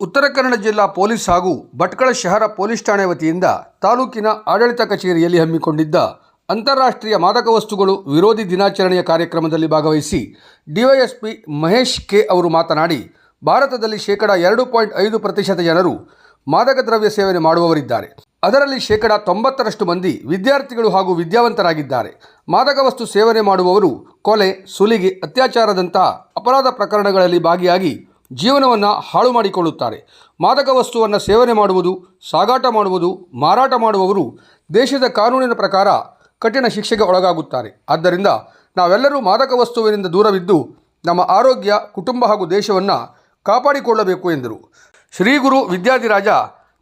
ಉತ್ತರ ಕನ್ನಡ ಜಿಲ್ಲಾ ಪೊಲೀಸ್ ಹಾಗೂ ಭಟ್ಕಳ ಶಹರ ಪೊಲೀಸ್ ಠಾಣೆ ವತಿಯಿಂದ ತಾಲೂಕಿನ ಆಡಳಿತ ಕಚೇರಿಯಲ್ಲಿ ಹಮ್ಮಿಕೊಂಡಿದ್ದ ಅಂತಾರಾಷ್ಟ್ರೀಯ ಮಾದಕ ವಸ್ತುಗಳು ವಿರೋಧಿ ದಿನಾಚರಣೆಯ ಕಾರ್ಯಕ್ರಮದಲ್ಲಿ ಭಾಗವಹಿಸಿ ಡಿವೈಎಸ್ಪಿ ಮಹೇಶ್ ಕೆ ಅವರು ಮಾತನಾಡಿ, ಭಾರತದಲ್ಲಿ ಶೇಕಡ ಎರಡು ಪಾಯಿಂಟ್ ಐದು ಪ್ರತಿಶತ ಜನರು ಮಾದಕ ದ್ರವ್ಯ ಸೇವನೆ ಮಾಡುವವರಿದ್ದಾರೆ. ಅದರಲ್ಲಿ ಶೇಕಡ ತೊಂಬತ್ತರಷ್ಟು ಮಂದಿ ವಿದ್ಯಾರ್ಥಿಗಳು ಹಾಗೂ ವಿದ್ಯಾವಂತರಾಗಿದ್ದಾರೆ. ಮಾದಕ ವಸ್ತು ಸೇವನೆ ಮಾಡುವವರು ಕೊಲೆ, ಸುಲಿಗೆ, ಅತ್ಯಾಚಾರದಂತಹ ಅಪರಾಧ ಪ್ರಕರಣಗಳಲ್ಲಿ ಭಾಗಿಯಾಗಿ ಜೀವನವನ್ನು ಹಾಳು ಮಾಡಿಕೊಳ್ಳುತ್ತಾರೆ. ಮಾದಕ ವಸ್ತುವನ್ನು ಸೇವನೆ ಮಾಡುವುದು, ಸಾಗಾಟ ಮಾಡುವುದು, ಮಾರಾಟ ಮಾಡುವವರು ದೇಶದ ಕಾನೂನಿನ ಪ್ರಕಾರ ಕಠಿಣ ಶಿಕ್ಷೆಗೆ ಒಳಗಾಗುತ್ತಾರೆ. ಆದ್ದರಿಂದ ನಾವೆಲ್ಲರೂ ಮಾದಕ ವಸ್ತುವಿನಿಂದ ದೂರವಿದ್ದು ನಮ್ಮ ಆರೋಗ್ಯ, ಕುಟುಂಬ ಹಾಗೂ ದೇಶವನ್ನು ಕಾಪಾಡಿಕೊಳ್ಳಬೇಕು ಎಂದರು. Shri Guru Vidyadhiraja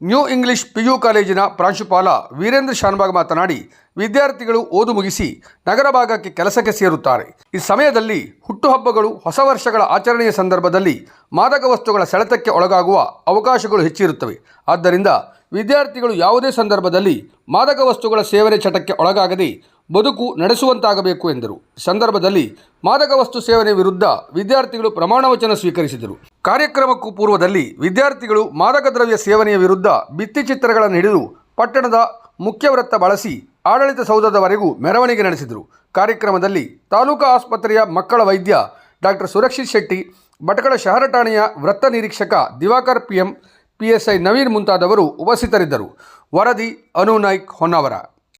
new English P U ಕಾಲೇಜಿನ ಪ್ರಾಂಶುಪಾಲ ವೀರೇಂದ್ರ ಶಾನ್ಭಾಗ್ ಮಾತನಾಡಿ, ವಿದ್ಯಾರ್ಥಿಗಳು ಓದು ಮುಗಿಸಿ ನಗರ ಭಾಗಕ್ಕೆ ಕೆಲಸಕ್ಕೆ ಸೇರುತ್ತಾರೆ. ಈ ಸಮಯದಲ್ಲಿ ಹುಟ್ಟುಹಬ್ಬಗಳು ಹೊಸ ವರ್ಷಗಳ ಆಚರಣೆಯ ಸಂದರ್ಭದಲ್ಲಿ ಮಾದಕ ವಸ್ತುಗಳ ಸೆಳೆತಕ್ಕೆ ಒಳಗಾಗುವ ಅವಕಾಶಗಳು ಹೆಚ್ಚಿರುತ್ತವೆ. ಆದ್ದರಿಂದ ವಿದ್ಯಾರ್ಥಿಗಳು ಯಾವುದೇ ಸಂದರ್ಭದಲ್ಲಿ ಮಾದಕ ವಸ್ತುಗಳ ಸೇವನೆ ಚಟಕ್ಕೆ ಒಳಗಾಗದೆ ಬದುಕು ನಡೆಸುವಂತಾಗಬೇಕು ಎಂದರು. ಸಂದರ್ಭದಲ್ಲಿ ಮಾದಕ ವಸ್ತು ಸೇವನೆ ವಿರುದ್ಧ ವಿದ್ಯಾರ್ಥಿಗಳು ಪ್ರಮಾಣವಚನ ಸ್ವೀಕರಿಸಿದರು. ಕಾರ್ಯಕ್ರಮಕ್ಕೂ ಪೂರ್ವದಲ್ಲಿ ವಿದ್ಯಾರ್ಥಿಗಳು ಮಾದಕ ದ್ರವ್ಯ ಸೇವನೆಯ ವಿರುದ್ಧ ಭಿತ್ತಿಚಿತ್ರಗಳನ್ನು ಹಿಡಿದು ಪಟ್ಟಣದ ಮುಖ್ಯ ವೃತ್ತ ಬಳಸಿ ಆಡಳಿತ ಸೌಧದವರೆಗೂ ಮೆರವಣಿಗೆ ನಡೆಸಿದರು. ಕಾರ್ಯಕ್ರಮದಲ್ಲಿ ತಾಲೂಕಾ ಆಸ್ಪತ್ರೆಯ ಮಕ್ಕಳ ವೈದ್ಯ ಡಾಕ್ಟರ್ ಸುರಕ್ಷಿತ್ ಶೆಟ್ಟಿ, ಭಟ್ಕಳ ಶಹರ ಠಾಣೆಯ ವೃತ್ತ ನಿರೀಕ್ಷಕ ದಿವಾಕರ್ ಪಿಎಂ ಪಿಎಸ್ಐ ನವೀನ್ ಮುಂತಾದವರು ಉಪಸ್ಥಿತರಿದ್ದರು. ವರದಿ ಅನು ನಾಯ್ಕ್ ಹೊನ್ನಾವರ.